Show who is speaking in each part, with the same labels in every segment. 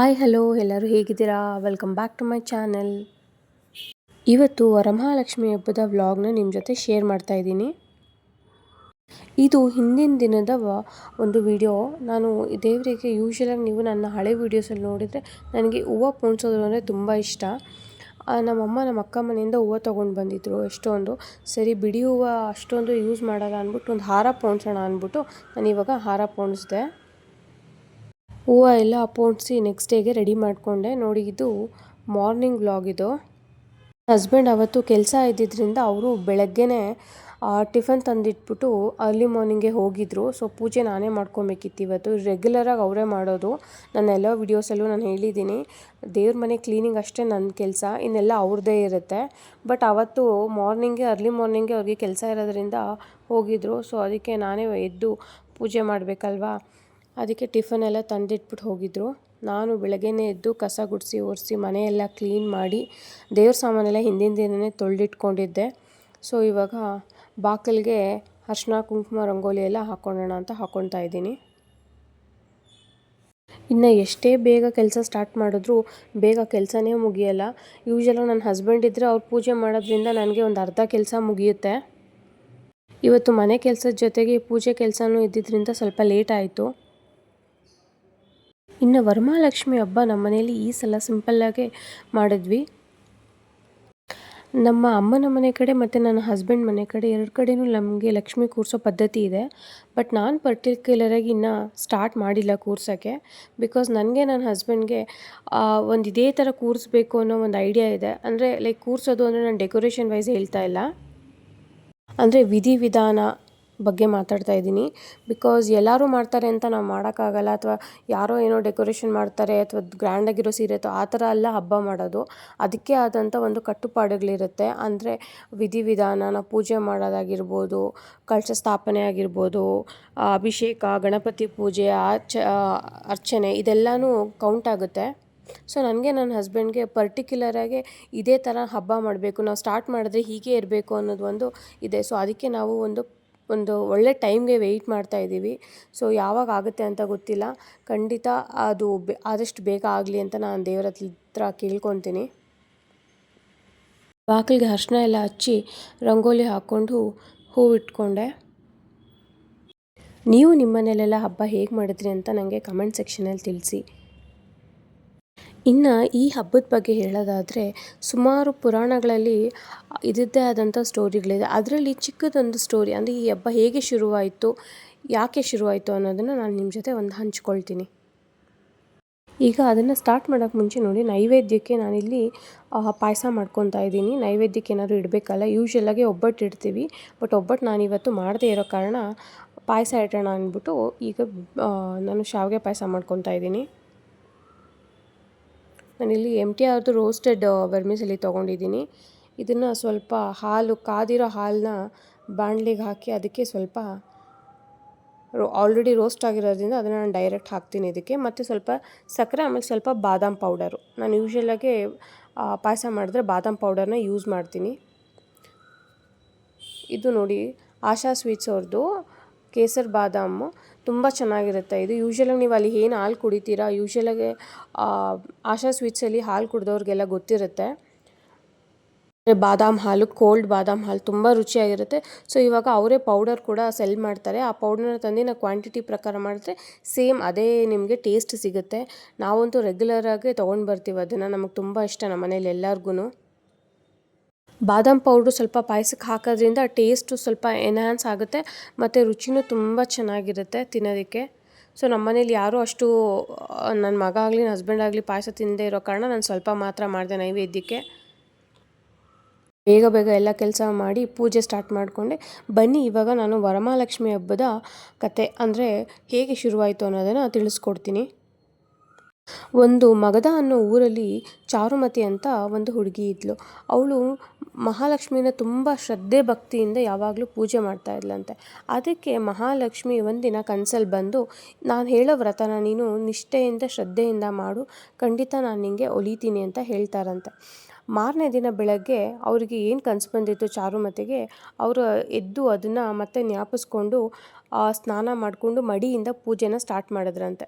Speaker 1: Hi, hello, ಎಲ್ಲರೂ ಹೇಗಿದ್ದೀರಾ? Welcome back to my channel ಇವತ್ತು ವರಮಹಾಲಕ್ಷ್ಮಿ ಹಬ್ಬದ ವ್ಲಾಗ್ನ ನಿಮ್ಮ ಜೊತೆ ಶೇರ್ ಮಾಡ್ತಾ ಇದ್ದೀನಿ. ಇದು ಹಿಂದಿನ ದಿನದ ಒಂದು ವಿಡಿಯೋ ನಾನು ದೇವರಿಗೆ ಯೂಶ್ವಲಾಗಿ ನೀವು ನನ್ನ ಹಳೆ ವೀಡಿಯೋಸಲ್ಲಿ ನೋಡಿದರೆ ನನಗೆ ಹೂವು ಪೋಣಿಸೋದು ಅಂದರೆ ತುಂಬ ಇಷ್ಟ. ನಮ್ಮಮ್ಮ ನಮ್ಮ ಅಕ್ಕ ಮನೆಯಿಂದ ಹೂವು ತೊಗೊಂಡು ಬಂದಿದ್ದರು ಎಷ್ಟೊಂದು. ಸರಿ ಬಿಡಿ ಹೂವು ಅಷ್ಟೊಂದು ಯೂಸ್ ಮಾಡಲ್ಲ ಅಂದ್ಬಿಟ್ಟು, ಒಂದು ಹಾರ ಪೋಣಿಸೋಣ ಅಂದ್ಬಿಟ್ಟು ನಾನು ಇವಾಗ ಹಾರ ಪೋಣಿಸಿದೆ. ಹೂವು ಎಲ್ಲ ಪೋಣಿಸಿ ನೆಕ್ಸ್ಟ್ ಡೇಗೆ ರೆಡಿ ಮಾಡಿಕೊಂಡೆ. ನೋಡಿ ಇದು ಮಾರ್ನಿಂಗ್ ವ್ಲಾಗ್ ಇದು. ಹಸ್ಬೆಂಡ್ ಅವತ್ತು ಕೆಲಸ ಇದ್ದಿದ್ದರಿಂದ ಅವರು ಬೆಳಗ್ಗೆನೇ ಟಿಫನ್ ತಂದಿಟ್ಬಿಟ್ಟು ಅರ್ಲಿ ಮಾರ್ನಿಂಗೆ ಹೋಗಿದ್ರು. ಸೊ ಪೂಜೆ ನಾನೇ ಮಾಡ್ಕೊಬೇಕಿತ್ತು ಇವತ್ತು. ರೆಗ್ಯುಲರಾಗಿ ಅವರೇ ಮಾಡೋದು. ನನ್ನ ಎಲ್ಲ ವೀಡಿಯೋಸಲ್ಲೂ ನಾನು ಹೇಳಿದ್ದೀನಿ. ದೇವ್ರ ಮನೆ ಕ್ಲೀನಿಂಗ್ ಅಷ್ಟೇ ನನ್ನ ಕೆಲಸ. ಇನ್ನೆಲ್ಲ ಅವ್ರದ್ದೇ ಇರುತ್ತೆ. ಬಟ್ ಅವತ್ತು ಮಾರ್ನಿಂಗೆ ಅರ್ಲಿ ಮಾರ್ನಿಂಗೆ ಅವ್ರಿಗೆ ಕೆಲಸ ಇರೋದ್ರಿಂದ ಹೋಗಿದ್ರು. ಸೊ ಅದಕ್ಕೆ ನಾನೇ ಎದ್ದು ಪೂಜೆ ಮಾಡಬೇಕಲ್ವಾ? ಅದಕ್ಕೆ ಟಿಫನ್ ಎಲ್ಲ ತಂದಿಟ್ಬಿಟ್ಟು ಹೋಗಿದ್ರು. ನಾನು ಬೆಳಗ್ಗೆನೇ ಎದ್ದು ಕಸ ಗುಡಿಸಿ, ಒರೆಸಿ ಮನೆಯೆಲ್ಲ ಕ್ಲೀನ್ ಮಾಡಿ ದೇವ್ರ ಸಾಮಾನೆಲ್ಲ ಹಿಂದಿನ ದಿನವೇ ತೊಳೆದಿಟ್ಕೊಂಡಿದ್ದೆ. ಸೊ ಇವಾಗ ಬಾಕಲ್ಗೆ ಅರ್ಶಿನ ಕುಂಕುಮ, ರಂಗೋಲಿ ಎಲ್ಲ ಹಾಕ್ಕೊಳ್ಳೋಣ ಅಂತ ಹಾಕ್ಕೊಳ್ತಾ ಇದ್ದೀನಿ. ಇನ್ನು ಎಷ್ಟೇ ಬೇಗ ಕೆಲಸ ಸ್ಟಾರ್ಟ್ ಮಾಡಿದ್ರೂ ಬೇಗ ಕೆಲಸನೇ ಮುಗಿಯಲ್ಲ. ಯೂಶಲಾಗಿ ನನ್ನ ಹಸ್ಬೆಂಡ್ ಇದ್ದರೆ ಅವ್ರು ಪೂಜೆ ಮಾಡೋದ್ರಿಂದ ನನಗೆ ಒಂದು ಅರ್ಧ ಕೆಲಸ ಮುಗಿಯುತ್ತೆ. ಇವತ್ತು ಮನೆ ಕೆಲಸದ ಜೊತೆಗೆ ಪೂಜೆ ಕೆಲಸನೂ ಇದ್ದಿದ್ದರಿಂದ ಸ್ವಲ್ಪ ಲೇಟ್ ಆಯಿತು. ಇನ್ನು ವರಮಹಾಲಕ್ಷ್ಮಿ ಹಬ್ಬ ನಮ್ಮ ಮನೆಯಲ್ಲಿ ಈ ಸಲ ಸಿಂಪಲ್ಲಾಗೆ ಮಾಡಿದ್ವಿ. ನಮ್ಮ ಅಮ್ಮನ ಮನೆ ಕಡೆ ಮತ್ತು ನನ್ನ ಹಸ್ಬೆಂಡ್ ಮನೆ ಕಡೆ ಎರಡು ಕಡೆಯೂ ನಮಗೆ ಲಕ್ಷ್ಮಿ ಕೂರಿಸೋ ಪದ್ಧತಿ ಇದೆ. ಬಟ್ ನಾನು ಪರ್ಟಿಕ್ಯುಲರಾಗಿ ಇನ್ನೂ ಸ್ಟಾರ್ಟ್ ಮಾಡಿಲ್ಲ ಕೂರ್ಸೋಕ್ಕೆ. ಬಿಕಾಸ್ ನನಗೆ ನನ್ನ ಹಸ್ಬೆಂಡ್ಗೆ ಒಂದು ಇದೇ ಥರ ಕೂರಿಸ್ಬೇಕು ಅನ್ನೋ ಒಂದು ಐಡಿಯಾ ಇದೆ. ಅಂದರೆ ಲೈಕ್ ಕೂರಿಸೋದು ಅಂದರೆ ನಾನು ಡೆಕೋರೇಷನ್ ವೈಸ್ ಹೇಳ್ತಾ ಇಲ್ಲ. ಅಂದರೆ ವಿಧಿವಿಧಾನ ಬಗ್ಗೆ ಮಾತಾಡ್ತಾ ಇದ್ದೀನಿ. ಬಿಕಾಸ್ ಎಲ್ಲರೂ ಮಾಡ್ತಾರೆ ಅಂತ ನಾವು ಮಾಡೋಕ್ಕಾಗಲ್ಲ ಅಥವಾ ಯಾರೋ ಏನೋ ಡೆಕೋರೇಷನ್ ಮಾಡ್ತಾರೆ ಅಥವಾ ಗ್ರ್ಯಾಂಡಾಗಿರೋ ಸೀರೆ ಅಥವಾ ಆ ಥರ ಎಲ್ಲ ಹಬ್ಬ ಮಾಡೋದು. ಅದಕ್ಕೆ ಆದಂಥ ಒಂದು ಕಟ್ಟುಪಾಡುಗಳಿರುತ್ತೆ. ಅಂದರೆ ವಿಧಿವಿಧಾನ, ನಾವು ಪೂಜೆ ಮಾಡೋದಾಗಿರ್ಬೋದು, ಕಳಶ ಸ್ಥಾಪನೆ ಆಗಿರ್ಬೋದು ಅಭಿಷೇಕ, ಗಣಪತಿ ಪೂಜೆ, ಆಚ ಅರ್ಚನೆ ಇದೆಲ್ಲನೂ ಕೌಂಟ್ ಆಗುತ್ತೆ. ಸೊ ನನಗೆ ನನ್ನ ಹಸ್ಬೆಂಡ್ಗೆ ಪರ್ಟಿಕ್ಯುಲರಾಗಿ ಇದೇ ಥರ ಹಬ್ಬ ಮಾಡಬೇಕು. ನಾವು ಸ್ಟಾರ್ಟ್ ಮಾಡಿದ್ರೆ ಹೀಗೆ ಇರಬೇಕು ಅನ್ನೋದು ಒಂದು ಇದೆ. ಸೊ ಅದಕ್ಕೆ ನಾವು ಒಂದು ಒಂದು ಒಳ್ಳೆ ಟೈಮ್ಗೆ ವೆಯ್ಟ್ ಮಾಡ್ತಾ ಇದ್ದೀವಿ. ಸೊ ಯಾವಾಗ ಆಗುತ್ತೆ ಅಂತ ಗೊತ್ತಿಲ್ಲ. ಖಂಡಿತ ಅದು ಬೆ, ಆದಷ್ಟು ಬೇಗ ಆಗಲಿ ಅಂತ ನಾನು ದೇವರ ಹತ್ರ ಕೇಳ್ಕೊತೀನಿ. ಬಾಗಿಲಿಗೆ ಅರ್ಶಿನ ಎಲ್ಲ ಹಚ್ಚಿ ರಂಗೋಲಿ ಹಾಕ್ಕೊಂಡು ಹೂವು ಇಟ್ಕೊಂಡೆ. ನೀವು ನಿಮ್ಮ ಹಬ್ಬ ಹೇಗೆ ಮಾಡಿದ್ರಿ ಅಂತ ನನಗೆ ಕಮೆಂಟ್ ಸೆಕ್ಷನಲ್ಲಿ ತಿಳಿಸಿ. ಇನ್ನು ಈ ಹಬ್ಬದ ಬಗ್ಗೆ ಹೇಳೋದಾದರೆ, ಸುಮಾರು ಪುರಾಣಗಳಲ್ಲಿ ಇದರದ್ದೇ ಆದಂಥ ಸ್ಟೋರಿಗಳಿದೆ. ಅದರಲ್ಲಿ ಚಿಕ್ಕದೊಂದು ಸ್ಟೋರಿ, ಅಂದರೆ ಈ ಹಬ್ಬ ಹೇಗೆ ಶುರುವಾಯಿತು, ಯಾಕೆ ಶುರುವಾಯಿತು ಅನ್ನೋದನ್ನು ನಾನು ನಿಮ್ಮ ಜೊತೆ ಒಂದು ಹಂಚ್ಕೊಳ್ತೀನಿ. ಈಗ ಅದನ್ನು ಸ್ಟಾರ್ಟ್ ಮಾಡೋಕ್ಕೆ ಮುಂಚೆ ನೋಡಿ, ನೈವೇದ್ಯಕ್ಕೆ ನಾನಿಲ್ಲಿ ಪಾಯಸ ಮಾಡ್ಕೊತಾ ಇದ್ದೀನಿ. ನೈವೇದ್ಯಕ್ಕೆ ಏನಾದರೂ ಇಡಬೇಕಲ್ಲ ಯೂಶ್ವಲಾಗಿ ಒಬ್ಬಟ್ಟು ಇಡ್ತೀವಿ. ಬಟ್ ಒಬ್ಬಟ್ಟು ನಾನಿವತ್ತು ಮಾಡದೇ ಇರೋ ಕಾರಣ, ಪಾಯಸ ಇಡೋಣ ಅಂದ್ಬಿಟ್ಟು ಈಗ ನಾನು ಶಾವಿಗೆ ಪಾಯಸ ಮಾಡ್ಕೊತಾ ಇದ್ದೀನಿ. ನಾನಿಲ್ಲಿ ಎಂ ಟಿ ಆರ್ದು ರೋಸ್ಟೆಡ್ ವರ್ಮಿಸಲಿ ತೊಗೊಂಡಿದ್ದೀನಿ. ಇದನ್ನು ಸ್ವಲ್ಪ ಹಾಲು, ಕಾದಿರೋ ಹಾಲನ್ನ ಬಾಣಲಿಗೆ ಹಾಕಿ ಅದಕ್ಕೆ ಸ್ವಲ್ಪ ರೋ ಆಲ್ರೆಡಿ ರೋಸ್ಟ್ ಆಗಿರೋದ್ರಿಂದ ಅದನ್ನು ನಾನು ಡೈರೆಕ್ಟ್ ಹಾಕ್ತೀನಿ ಇದಕ್ಕೆ. ಮತ್ತು ಸ್ವಲ್ಪ ಸಕ್ಕರೆ, ಆಮೇಲೆ ಸ್ವಲ್ಪ ಬಾದಾಮ್ ಪೌಡರು ನಾನು ಯೂಶ್ವಲಾಗಿ ಪಾಯಸ ಮಾಡಿದ್ರೆ ಬಾದಾಮ್ ಪೌಡರ್ನ ಯೂಸ್ ಮಾಡ್ತೀನಿ. ಇದು ನೋಡಿ, ಆಶಾ ಸ್ವೀಟ್ಸ್ ಅವ್ರದ್ದು ಕೇಸರ್ ಬಾದಾಮು. ತುಂಬ ಚೆನ್ನಾಗಿರುತ್ತೆ. ಇದು ಯೂಶ್ವಲಾಗಿ ನೀವು ಅಲ್ಲಿ ಏನು ಹಾಲು ಕುಡಿತೀರಾ ಯೂಶ್ವಲಾಗಿ ಆಶಾ ಸ್ವೀಟ್ಸಲ್ಲಿ ಹಾಲು ಕುಡ್ದವ್ರಿಗೆಲ್ಲ ಗೊತ್ತಿರುತ್ತೆ. ಬಾದಾಮ್ ಹಾಲು ಕೋಲ್ಡ್ ಬಾದಾಮ್ ಹಾಲು ತುಂಬ ರುಚಿಯಾಗಿರುತ್ತೆ. ಸೊ ಇವಾಗ ಅವರೇ ಪೌಡರ್ ಕೂಡ ಸೆಲ್ ಮಾಡ್ತಾರೆ. ಆ ಪೌಡರ್ನ ತಂದು ನಾವು ಕ್ವಾಂಟಿಟಿ ಪ್ರಕಾರ ಮಾಡಿದ್ರೆ ಸೇಮ್ ಅದೇ ನಿಮಗೆ ಟೇಸ್ಟ್ ಸಿಗುತ್ತೆ. ನಾವಂತೂ ರೆಗ್ಯುಲರಾಗಿ ತೊಗೊಂಡು ಬರ್ತೀವಿ. ಅದನ್ನು ನಮಗೆ ತುಂಬ ಇಷ್ಟ ನಮ್ಮ ಮನೇಲಿ ಎಲ್ಲರಿಗೂ ಬಾದಾಮ್ ಪೌಡ್ರು ಸ್ವಲ್ಪ ಪಾಯಸಕ್ಕೆ ಹಾಕೋದ್ರಿಂದ ಟೇಸ್ಟು ಸ್ವಲ್ಪ ಎನ್ಹ್ಯಾನ್ಸ್ ಆಗುತ್ತೆ ಮತ್ತು ರುಚಿನೂ ತುಂಬ ಚೆನ್ನಾಗಿರುತ್ತೆ ತಿನ್ನೋದಕ್ಕೆ. ಸೊ ನಮ್ಮ ಮನೇಲಿ ಯಾರೂ ಅಷ್ಟು, ನನ್ನ ಮಗ ಆಗಲಿ, ನನ್ನ ಹಸ್ಬೆಂಡ್ ಆಗಲಿ ಪಾಯಸ ತಿನ್ನದೇ ಇರೋ ಕಾರಣ ನಾನು ಸ್ವಲ್ಪ ಮಾತ್ರ ಮಾಡಿದೆ ನೈವೇದ್ಯಕ್ಕೆ. ಬೇಗ ಬೇಗ ಎಲ್ಲ ಕೆಲಸ ಮಾಡಿ ಪೂಜೆ ಸ್ಟಾರ್ಟ್ ಮಾಡಿಕೊಂಡೆ. ಬನ್ನಿ, ಇವಾಗ ನಾನು ವರಮಹಾಲಕ್ಷ್ಮಿ ಹಬ್ಬದ ಕತೆ, ಅಂದರೆ ಹೇಗೆ ಶುರುವಾಯಿತು ಅನ್ನೋದನ್ನು ತಿಳಿಸ್ಕೊಡ್ತೀನಿ. ಒಂದು ಮಗದ ಅನ್ನೋ ಊರಲ್ಲಿ ಚಾರುಮತಿ ಅಂತ ಒಂದು ಹುಡುಗಿ ಇದ್ಲು. ಅವಳು ಮಹಾಲಕ್ಷ್ಮಿನ ತುಂಬ ಶ್ರದ್ಧೆ ಭಕ್ತಿಯಿಂದ ಯಾವಾಗಲೂ ಪೂಜೆ ಮಾಡ್ತಾ ಇದ್ಲಂತೆ. ಅದಕ್ಕೆ ಮಹಾಲಕ್ಷ್ಮಿ ಒಂದಿನ ಕನ್ಸಲ್ಲಿ ಬಂದು, ನಾನು ಹೇಳೋ ವ್ರತನ ನೀನು ನಿಷ್ಠೆಯಿಂದ ಶ್ರದ್ಧೆಯಿಂದ ಮಾಡು, ಖಂಡಿತ ನಾನು ನಿಂಗೆ ಒಲಿತೀನಿ ಅಂತ ಹೇಳ್ತಾರಂತೆ. ಮಾರನೇ ದಿನ ಬೆಳಗ್ಗೆ ಅವರಿಗೆ ಏನು ಕನಸು ಬಂದಿತ್ತು ಚಾರುಮತಿಗೆ, ಅವರು ಎದ್ದು ಅದನ್ನು ಮತ್ತೆ ಜ್ಞಾಪಿಸ್ಕೊಂಡು ಸ್ನಾನ ಮಾಡಿಕೊಂಡು ಮಡಿಯಿಂದ ಪೂಜೆನ ಸ್ಟಾರ್ಟ್ ಮಾಡಿದ್ರಂತೆ.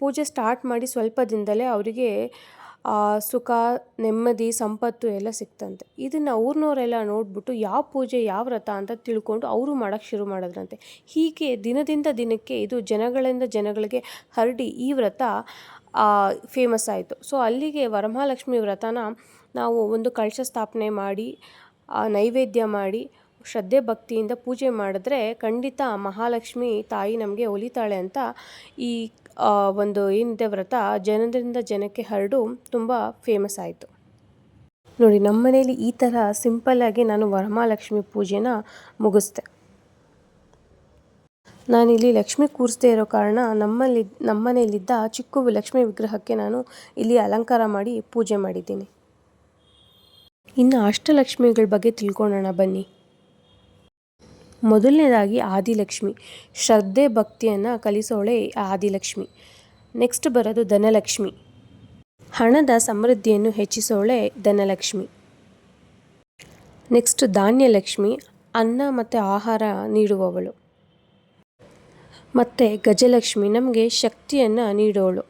Speaker 1: ಪೂಜೆ ಸ್ಟಾರ್ಟ್ ಮಾಡಿ ಸ್ವಲ್ಪ ದಿನದಲ್ಲೇ ಅವರಿಗೆ ಸುಖ, ನೆಮ್ಮದಿ, ಸಂಪತ್ತು ಎಲ್ಲ ಸಿಕ್ತಂತೆ. ಇದನ್ನು ಅವ್ರನ್ನವರೆಲ್ಲ ನೋಡಿಬಿಟ್ಟು ಯಾವ ಪೂಜೆ, ಯಾವ ವ್ರತ ಅಂತ ತಿಳ್ಕೊಂಡು ಅವರು ಮಾಡೋಕ್ಕೆ ಶುರು ಮಾಡಿದ್ರಂತೆ. ಹೀಗೆ ದಿನದಿಂದ ದಿನಕ್ಕೆ ಇದು ಜನಗಳಿಂದ ಜನಗಳಿಗೆ ಹರಡಿ ಈ ವ್ರತ ಫೇಮಸ್ ಆಯಿತು. ಸೊ ಅಲ್ಲಿಗೆ ವರಮಹಾಲಕ್ಷ್ಮಿ ವ್ರತನ ನಾವು ಒಂದು ಕಳಶ ಸ್ಥಾಪನೆ ಮಾಡಿ ನೈವೇದ್ಯ ಮಾಡಿ, ಶ್ರದ್ಧೆ ಭಕ್ತಿಯಿಂದ ಪೂಜೆ ಮಾಡಿದ್ರೆ ಖಂಡಿತ ಮಹಾಲಕ್ಷ್ಮಿ ತಾಯಿ ನಮಗೆ ಒಲಿತಾಳೆ ಅಂತ ಈ ಒಂದು ಏನಿದೆ ವ್ರತ ಜನರಿಂದ ಜನಕ್ಕೆ ಹರಡು ತುಂಬ ಫೇಮಸ್ ಆಯಿತು. ನೋಡಿ, ನಮ್ಮ ಮನೇಲಿ ಈ ಥರ ಸಿಂಪಲ್ಲಾಗಿ ನಾನು ವರಮಹಾಲಕ್ಷ್ಮಿ ಪೂಜೆನ ಮುಗಿಸ್ದೆ. ನಾನಿಲ್ಲಿ ಲಕ್ಷ್ಮಿ ಕೂರಿಸ್ದೇ ಇರೋ ಕಾರಣ ನಮ್ಮಲ್ಲಿ, ನಮ್ಮ ಮನೆಯಲ್ಲಿದ್ದ ಚಿಕ್ಕ ಲಕ್ಷ್ಮಿ ವಿಗ್ರಹಕ್ಕೆ ನಾನು ಇಲ್ಲಿ ಅಲಂಕಾರ ಮಾಡಿ ಪೂಜೆ ಮಾಡಿದ್ದೀನಿ. ಇನ್ನು ಅಷ್ಟಲಕ್ಷ್ಮಿಗಳ ಬಗ್ಗೆ ತಿಳ್ಕೊಳ್ಳೋಣ ಬನ್ನಿ. ಮೊದಲನೇದಾಗಿ ಆದಿಲಕ್ಷ್ಮಿ. ಶ್ರದ್ಧೆ ಭಕ್ತಿಯನ್ನು ಕಲಿಸೋಳೆ ಆದಿಲಕ್ಷ್ಮಿ. ನೆಕ್ಸ್ಟ್ ಬರೋದು ಧನಲಕ್ಷ್ಮಿ. ಹಣದ ಸಮೃದ್ಧಿಯನ್ನು ಹೆಚ್ಚಿಸೋಳೆ ಧನಲಕ್ಷ್ಮಿ. ನೆಕ್ಸ್ಟ್ ಧಾನ್ಯಲಕ್ಷ್ಮಿ, ಅನ್ನ ಮತ್ತು ಆಹಾರ ನೀಡುವವಳು. ಮತ್ತು ಗಜಲಕ್ಷ್ಮಿ, ನಮಗೆ ಶಕ್ತಿಯನ್ನು ನೀಡೋಳು.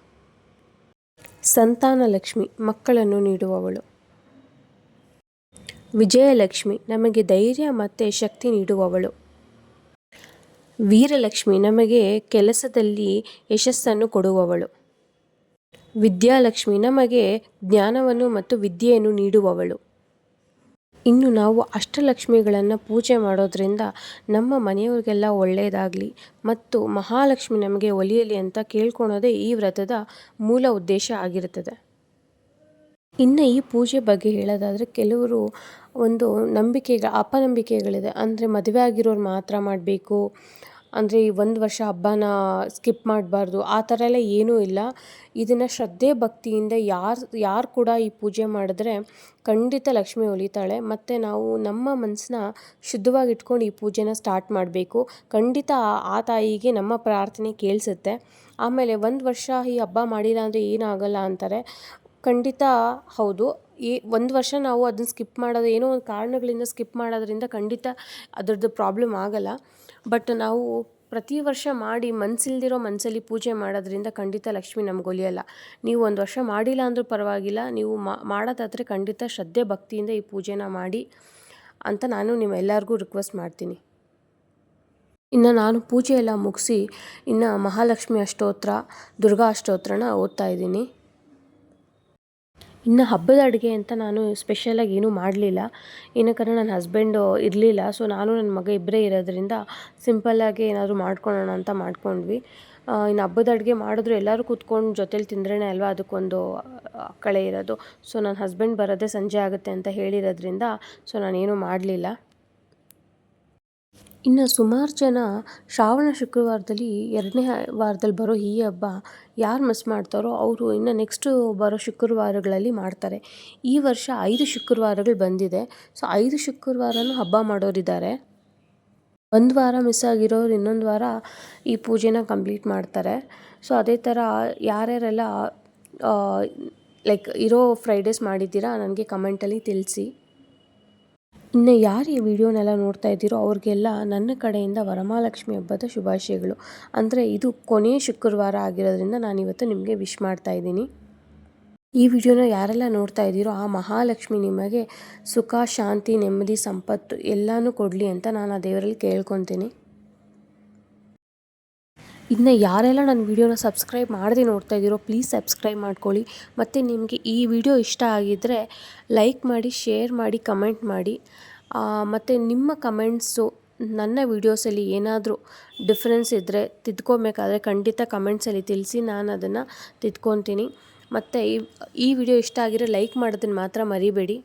Speaker 1: ಸಂತಾನಲಕ್ಷ್ಮಿ, ಮಕ್ಕಳನ್ನು ನೀಡುವವಳು. ವಿಜಯಲಕ್ಷ್ಮಿ ನಮಗೆ ಧೈರ್ಯ ಮತ್ತು ಶಕ್ತಿ ನೀಡುವವಳು. ವೀರಲಕ್ಷ್ಮಿ ನಮಗೆ ಕೆಲಸದಲ್ಲಿ ಯಶಸ್ಸನ್ನು ಕೊಡುವವಳು. ವಿದ್ಯಾಲಕ್ಷ್ಮಿ ನಮಗೆ ಜ್ಞಾನವನ್ನು ಮತ್ತು ವಿದ್ಯೆಯನ್ನು ನೀಡುವವಳು. ಇನ್ನು ನಾವು ಅಷ್ಟಲಕ್ಷ್ಮಿಗಳನ್ನು ಪೂಜೆ ಮಾಡೋದ್ರಿಂದ ನಮ್ಮ ಮನೆಯವರಿಗೆಲ್ಲ ಒಳ್ಳೆಯದಾಗಲಿ ಮತ್ತು ಮಹಾಲಕ್ಷ್ಮಿ ನಮಗೆ ಒಲಿಯಲಿ ಅಂತ ಕೇಳ್ಕೊಳೋದೇ ಈ ವ್ರತದ ಮೂಲ ಉದ್ದೇಶ ಆಗಿರುತ್ತದೆ ಇನ್ನು ಈ ಪೂಜೆ ಬಗ್ಗೆ ಹೇಳೋದಾದರೆ ಕೆಲವರು ಒಂದು ನಂಬಿಕೆಗಳ ಅಪನಂಬಿಕೆಗಳಿದೆ. ಅಂದರೆ ಮದುವೆ ಆಗಿರೋರು ಮಾತ್ರ ಮಾಡಬೇಕು. ಅಂದರೆ ಈ ಒಂದು ವರ್ಷ ಹಬ್ಬನ ಸ್ಕಿಪ್ ಮಾಡಬಾರ್ದು. ಆ ಥರ ಎಲ್ಲ ಏನೂ ಇಲ್ಲ. ಇದನ್ನು ಶ್ರದ್ಧೆ ಭಕ್ತಿಯಿಂದ ಯಾರು ಯಾರು ಕೂಡ ಈ ಪೂಜೆ ಮಾಡಿದ್ರೆ ಖಂಡಿತ ಲಕ್ಷ್ಮಿ ಒಲಿತಾಳೆ. ಮತ್ತು ನಾವು ನಮ್ಮ ಮನಸ್ಸನ್ನ ಶುದ್ಧವಾಗಿಟ್ಕೊಂಡು ಈ ಪೂಜೆನ ಸ್ಟಾರ್ಟ್ ಮಾಡಬೇಕು. ಖಂಡಿತ ಆ ತಾಯಿಗೆ ನಮ್ಮ ಪ್ರಾರ್ಥನೆ ಕೇಳಿಸುತ್ತೆ. ಆಮೇಲೆ ಒಂದು ವರ್ಷ ಈ ಹಬ್ಬ ಮಾಡಿಲ್ಲ ಅಂದರೆ ಏನಾಗಲ್ಲ ಅಂತಾರೆ. ಖಂಡಿತ ಹೌದು. ಈ ಒಂದು ವರ್ಷ ನಾವು ಅದನ್ನ ಸ್ಕಿಪ್ ಮಾಡೋದು ಏನೋ ಒಂದು ಕಾರಣಗಳಿಂದ ಸ್ಕಿಪ್ ಮಾಡೋದ್ರಿಂದ ಖಂಡಿತ ಅದರದ್ದು ಪ್ರಾಬ್ಲಮ್ ಆಗೋಲ್ಲ. ಬಟ್ ನಾವು ಪ್ರತಿ ವರ್ಷ ಮಾಡಿ ಮನಸ್ಸಿಲ್ದಿರೋ ಮನಸ್ಸಲ್ಲಿ ಪೂಜೆ ಮಾಡೋದ್ರಿಂದ ಖಂಡಿತ ಲಕ್ಷ್ಮಿ ನಮ್ಗೆ ಒಲಿಯಲ್ಲ. ನೀವು ಒಂದು ವರ್ಷ ಮಾಡಿಲ್ಲ ಅಂದರೂ ಪರವಾಗಿಲ್ಲ, ನೀವು ಮಾಡೋದಾದರೆ ಖಂಡಿತ ಶ್ರದ್ಧೆ ಭಕ್ತಿಯಿಂದ ಈ ಪೂಜೆನ ಮಾಡಿ ಅಂತ ನಾನು ನಿಮ್ಮೆಲ್ಲರಿಗೂ ರಿಕ್ವೆಸ್ಟ್ ಮಾಡ್ತೀನಿ. ಇನ್ನು ನಾನು ಪೂಜೆ ಎಲ್ಲ ಮುಗಿಸಿ ಇನ್ನು ಮಹಾಲಕ್ಷ್ಮಿ ಅಷ್ಟೋತ್ರ, ದುರ್ಗಾ ಅಷ್ಟೋತ್ರನ ಓದ್ತಾ ಇದ್ದೀನಿ. ಇನ್ನು ಹಬ್ಬದ ಅಡುಗೆ ಅಂತ ನಾನು ಸ್ಪೆಷಲಾಗಿ ಏನೂ ಮಾಡಲಿಲ್ಲ. ಏನಕ್ಕಂದರೆ ನನ್ನ ಹಸ್ಬೆಂಡು ಇರಲಿಲ್ಲ. ಸೊ ನಾನು ನನ್ನ ಮಗ ಇಬ್ಬರೇ ಇರೋದ್ರಿಂದ ಸಿಂಪಲ್ಲಾಗಿ ಏನಾದರೂ ಮಾಡ್ಕೊಳ್ಳೋಣ ಅಂತ ಮಾಡ್ಕೊಂಡ್ವಿ. ಇನ್ನು ಹಬ್ಬದ ಅಡುಗೆ ಮಾಡಿದ್ರು ಎಲ್ಲರೂ ಕೂತ್ಕೊಂಡು ಜೊತೇಲಿ ತಿಂದ್ರೇ ಅಲ್ವಾ? ಅದಕ್ಕೊಂದು ಕಳೆ ಇರೋದು. ಸೊ ನನ್ನ ಹಸ್ಬೆಂಡ್ ಬರೋದೇ ಸಂಜೆ ಆಗುತ್ತೆ ಅಂತ ಹೇಳಿರೋದ್ರಿಂದ ಸೊ ನಾನೇನು ಮಾಡಲಿಲ್ಲ. ಇನ್ನು ಸುಮಾರು ಜನ ಶ್ರಾವಣ ಶುಕ್ರವಾರದಲ್ಲಿ ಎರಡನೇ ವಾರದಲ್ಲಿ ಬರೋ ಈ ಹಬ್ಬ ಯಾರು ಮಿಸ್ ಮಾಡ್ತಾರೋ ಅವರು ಇನ್ನು ನೆಕ್ಸ್ಟು ಬರೋ ಶುಕ್ರವಾರಗಳಲ್ಲಿ ಮಾಡ್ತಾರೆ. ಈ ವರ್ಷ ಐದು ಶುಕ್ರವಾರಗಳು ಬಂದಿದೆ. ಸೊ ಐದು ಶುಕ್ರವಾರನೂ ಹಬ್ಬ ಮಾಡೋರಿದ್ದಾರೆ ಒಂದು ವಾರ ಮಿಸ್ ಆಗಿರೋರು ಇನ್ನೊಂದು ವಾರ ಈ ಪೂಜೆನ ಕಂಪ್ಲೀಟ್ ಮಾಡ್ತಾರೆ. ಸೊ ಅದೇ ಥರ ಯಾರ್ಯಾರೆಲ್ಲ ಲೈಕ್ ಇರೋ ಫ್ರೈಡೇಸ್ ಮಾಡಿದ್ದೀರಾ, ನನಗೆ ಕಮೆಂಟಲ್ಲಿ ತಿಳಿಸಿ. ಇನ್ನು ಯಾರು ಈ ವಿಡಿಯೋನೆಲ್ಲ ನೋಡ್ತಾ ಇದ್ದೀರೋ ಅವ್ರಿಗೆಲ್ಲ ನನ್ನ ಕಡೆಯಿಂದ ವರಮಹಾಲಕ್ಷ್ಮಿ ಹಬ್ಬದ ಶುಭಾಶಯಗಳು. ಅಂದರೆ ಇದು ಕೊನೆಯ ಶುಕ್ರವಾರ ಆಗಿರೋದ್ರಿಂದ ನಾನಿವತ್ತು ನಿಮಗೆ ವಿಶ್ ಮಾಡ್ತಾ ಇದ್ದೀನಿ. ಈ ವಿಡಿಯೋನ ಯಾರೆಲ್ಲ ನೋಡ್ತಾ ಇದ್ದೀರೋ ಆ ಮಹಾಲಕ್ಷ್ಮಿ ನಿಮಗೆ ಸುಖ, ಶಾಂತಿ, ನೆಮ್ಮದಿ, ಸಂಪತ್ತು ಎಲ್ಲನೂ ಕೊಡಲಿ ಅಂತ ನಾನು ಆ ದೇವರಲ್ಲಿ ಕೇಳ್ಕೊತೀನಿ. ಇನ್ನು ಯಾರೆಲ್ಲ ನನ್ನ ವೀಡಿಯೋನ ಸಬ್ಸ್ಕ್ರೈಬ್ ಮಾಡದೆ ನೋಡ್ತಾ ಇದ್ದೀರೋ ಪ್ಲೀಸ್ ಸಬ್ಸ್ಕ್ರೈಬ್ ಮಾಡ್ಕೊಳ್ಳಿ. ಮತ್ತು ನಿಮಗೆ ಈ ವಿಡಿಯೋ ಇಷ್ಟ ಆಗಿದ್ದರೆ ಲೈಕ್ ಮಾಡಿ ಶೇರ್ ಮಾಡಿ ಕಮೆಂಟ್ ಮಾಡಿ. ಮತ್ತು ನಿಮ್ಮ ಕಮೆಂಟ್ಸು ನನ್ನ ವೀಡಿಯೋಸಲ್ಲಿ ಏನಾದರೂ ಡಿಫ್ರೆನ್ಸ್ ಇದ್ದರೆ ತಿದ್ಕೊಬೇಕಾದ್ರೆ ಖಂಡಿತ ಕಮೆಂಟ್ಸಲ್ಲಿ ತಿಳಿಸಿ ನಾನು ಅದನ್ನು ತಿದ್ಕೊತೀನಿ. ಮತ್ತು ಈ ವಿಡಿಯೋ ಇಷ್ಟ ಆಗಿರೋ ಲೈಕ್ ಮಾಡೋದನ್ನು ಮಾತ್ರ ಮರಿಬೇಡಿ.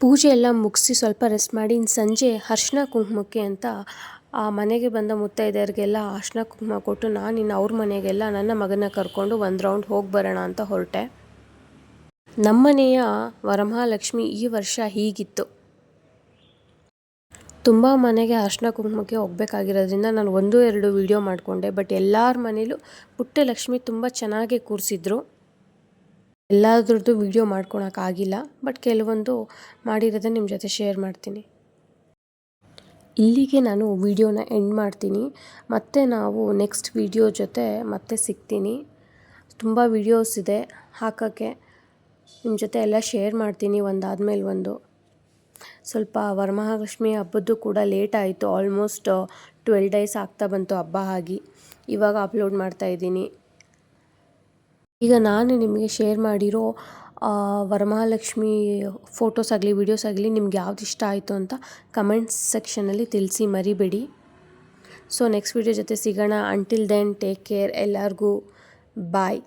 Speaker 1: ಪೂಜೆ ಎಲ್ಲ ಮುಗಿಸಿ ಸ್ವಲ್ಪ ರೆಸ್ಟ್ ಮಾಡಿ, ಇನ್ನು ಸಂಜೆ ಅರ್ಶಿನ ಕುಂಕುಮಕ್ಕೆ ಅಂತ ಆ ಮನೆಗೆ ಬಂದ ಮುತ್ತೈದೆಯರಿಗೆಲ್ಲ ಅರ್ಶಿನ ಕುಂಕುಮ ಕೊಟ್ಟು ನಾನು ಇನ್ನು ಅವ್ರ ಮನೆಗೆಲ್ಲ ನನ್ನ ಮಗನ ಕರ್ಕೊಂಡು ಒಂದು ರೌಂಡ್ ಹೋಗಿ ಬರೋಣ ಅಂತ ಹೊರಟೆ. ನಮ್ಮನೆಯ ವರಮಹಾಲಕ್ಷ್ಮಿ ಈ ವರ್ಷ ಹೀಗಿತ್ತು. ತುಂಬ ಮನೆಗೆ ಅರ್ಶಿನ ಕುಂಕುಮಕ್ಕೆ ಹೋಗ್ಬೇಕಾಗಿರೋದ್ರಿಂದ ನಾನು ಒಂದು, ಎರಡು ವೀಡಿಯೋ ಮಾಡಿಕೊಂಡೆ ಬಟ್ ಎಲ್ಲರ ಮನೇಲೂ ಪುಟ್ಟ ಲಕ್ಷ್ಮಿ ತುಂಬ ಚೆನ್ನಾಗಿ ಕೂರಿಸಿದ್ರು. ಎಲ್ಲದ್ರದ್ದು ವೀಡಿಯೋ ಮಾಡ್ಕೊಳಕ್ಕಾಗಿಲ್ಲ ಬಟ್ ಕೆಲವೊಂದು ಮಾಡಿರೋದನ್ನ ನಿಮ್ಮ ಜೊತೆ ಶೇರ್ ಮಾಡ್ತೀನಿ. ಇಲ್ಲಿಗೆ ನಾನು ವಿಡಿಯೋನ ಎಂಡ್ ಮಾಡ್ತೀನಿ. ಮತ್ತೆ ನಾವು ನೆಕ್ಸ್ಟ್ ವಿಡಿಯೋ ಜೊತೆ ಮತ್ತೆ ಸಿಗ್ತೀನಿ. ತುಂಬ ವಿಡಿಯೋಸ್ ಇದೆ ಹಾಕೋಕ್ಕೆ. ನಿಮ್ಮ ಜೊತೆ ಎಲ್ಲ ಶೇರ್ ಮಾಡ್ತೀನಿ ಒಂದಾದ್ಮೇಲೆ ಒಂದು. ಸ್ವಲ್ಪ ವರಮಹಾಲಕ್ಷ್ಮಿ ಹಬ್ಬದ್ದು ಕೂಡ ಲೇಟ್ ಆಯಿತು. ಆಲ್ಮೋಸ್ಟ್ ಟ್ವೆಲ್ ಡೇಸ್ ಆಗ್ತಾ ಬಂತು ಹಬ್ಬ ಆಗಿ. ಇವಾಗ ಅಪ್ಲೋಡ್ ಮಾಡ್ತಾ ಇದ್ದೀನಿ. ಈಗ ನಾನು ನಿಮಗೆ ಶೇರ್ ಮಾಡಿರೋ ವರಮಹಾಲಕ್ಷ್ಮೀ ಫೋಟೋಸ್ ಆಗಲಿ, ವೀಡಿಯೋಸ್ ಆಗಲಿ ನಿಮ್ಗೆ ಯಾವ್ದು ಇಷ್ಟ ಆಯಿತು ಅಂತ ಕಮೆಂಟ್ಸ್ ಸೆಕ್ಷನಲ್ಲಿ ತಿಳಿಸಿ ಮರಿಬೇಡಿ. ಸೊ ನೆಕ್ಸ್ಟ್ ವಿಡಿಯೋ ಜೊತೆ ಸಿಗೋಣ. ಅಂಟಿಲ್ ದೆನ್ ಟೇಕ್ ಕೇರ್ ಎಲ್ಲರಿಗೂ ಬಾಯ್